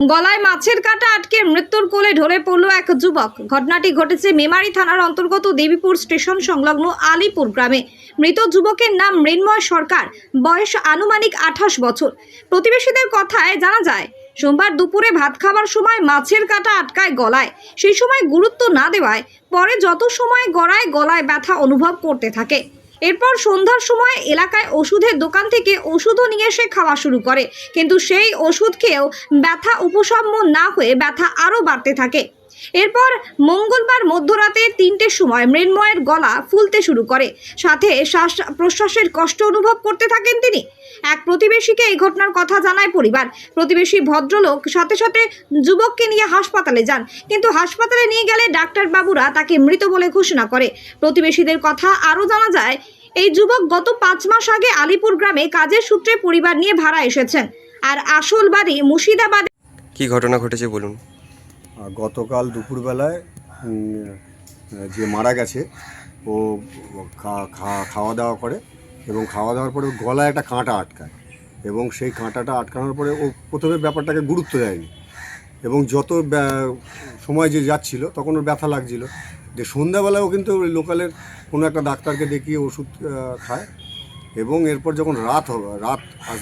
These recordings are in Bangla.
গলায় মাছের কাঁটা আটকে মৃত্যুর কোলে ঢলে পড়ল এক যুবক। ঘটনাটি ঘটেছে মেমারি থানার অন্তর্গত দেবীপুর স্টেশন সংলগ্ন আলিপুর গ্রামে। মৃত যুবকের নাম মৃন্ময় সরকার, বয়স আনুমানিক আঠাশ বছর। প্রতিবেশীদের কথায় জানা যায়, সোমবার দুপুরে ভাত খাবার সময় মাছের কাটা আটকায় গলায়। সেই সময় গুরুত্ব না দেওয়ায় পরে যত সময় গড়ায় গলায় ব্যথা অনুভব করতে থাকে। এরপর সন্ধ্যার সময় এলাকায় ওষুধের দোকান থেকে ওষুধও নিয়ে এসে খাওয়া শুরু করে। কিন্তু সেই ওষুধ খেয়েও ব্যথা উপশম না হয়ে ব্যথা আরও বাড়তে থাকে। এরপর মঙ্গলবার মধ্যরাতে তিনটের সময় মৃন্ময়ের গলা ফুলতে শুরু করে। সাথে শ্বাস প্রশ্বাসের কষ্ট অনুভব করতে থাকেন তিনি। এক প্রতিবেশীকে এই ঘটনার কথা জানায় পরিবার। প্রতিবেশী ভদ্রলোক সাথে সাথে যুবককে নিয়ে হাসপাতালে যান। কিন্তু হাসপাতালে নিয়ে গেলে ডাক্তারবাবুরা তাকে মৃত বলে ঘোষণা করে। প্রতিবেশীদের কথা আরও জানা যায়, এই যুবক গত পাঁচ মাস আগে আলিপুর গ্রামে কাজের সূত্রে পরিবার নিয়ে ভাড়া এসেছেন। আর আসল বাড়ি মুর্শিদাবাদে কি ঘটনা ঘটেছে বলুন? গতকাল দুপুরবেলায় যে মারা গেছে, ও খাওয়া দাওয়া করে এবং খাওয়া দাওয়ার পরে গলায় একটা কাঁটা আটকায় এবং সেই কাঁটাটা আটকানোর পরে ও প্রথমে ব্যাপারটাকে গুরুত্ব দেয়নি এবং যত সময় যে যাচ্ছিল, তখন ওর ব্যথা লাগছিল। যে সন্ধ্যাবেলাও কিন্তু লোকালের কোনো একটা ডাক্তারকে দেখিয়ে ওষুধ খায়। এবং এরপর যখন রাত হবে, রাত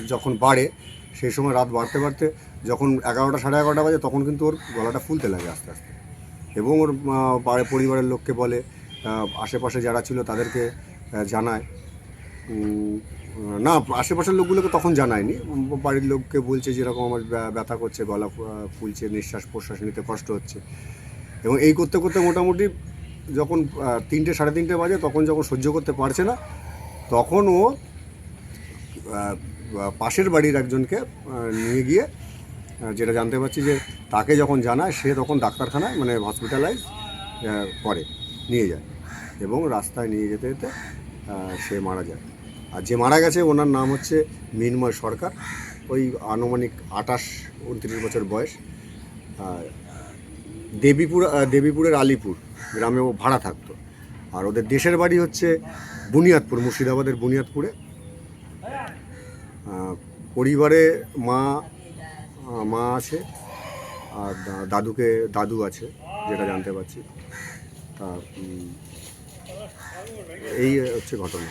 যখন বাড়ে, সেই সময় রাত বাড়তে বাড়তে যখন এগারোটা সাড়ে এগারোটা বাজে, তখন কিন্তু ওর গলাটা ফুলতে লাগে আস্তে আস্তে। এবং ওর পরিবারের লোককে বলে আশেপাশে যারা ছিল তাদেরকে জানায়। না, আশেপাশের লোকগুলোকে তখন জানায়নি। বাড়ির লোককে বলছে যেরকম আমার ব্যা- ব্যথা করছে, গলা ফুলছে, নিঃশ্বাস প্রশ্বাস নিতে কষ্ট হচ্ছে। এবং এই করতে করতে মোটামুটি যখন তিনটে সাড়ে তিনটে বাজে, তখন যখন সহ্য করতে পারছে না তখন ও পাশের বাড়ির একজনকে নিয়ে গিয়ে যেটা জানতে পারছি যে তাকে যখন জানায়, সে তখন ডাক্তারখানায় মানে হসপিটালাইজ করে, নিয়ে যায় এবং রাস্তায় নিয়ে যেতে যেতে সে মারা যায়। আর যে মারা গেছে, ওনার নাম হচ্ছে মিনময় সরকার। ওই আনুমানিক আঠাশ, উনত্রিশ বছর বয়স। দেবীপুর দেবীপুরের আলিপুর, গ্রামে ও ভাড়া থাকতো। আর ওদের দেশের বাড়ি হচ্ছে বুনিয়াদপুর, মুর্শিদাবাদের বুনিয়াদপুরে। পরিবারে মা মা আছে, আর দাদুকে, দাদু আছে, যেটা জানতে পারছি। তা এই হচ্ছে ঘটনা।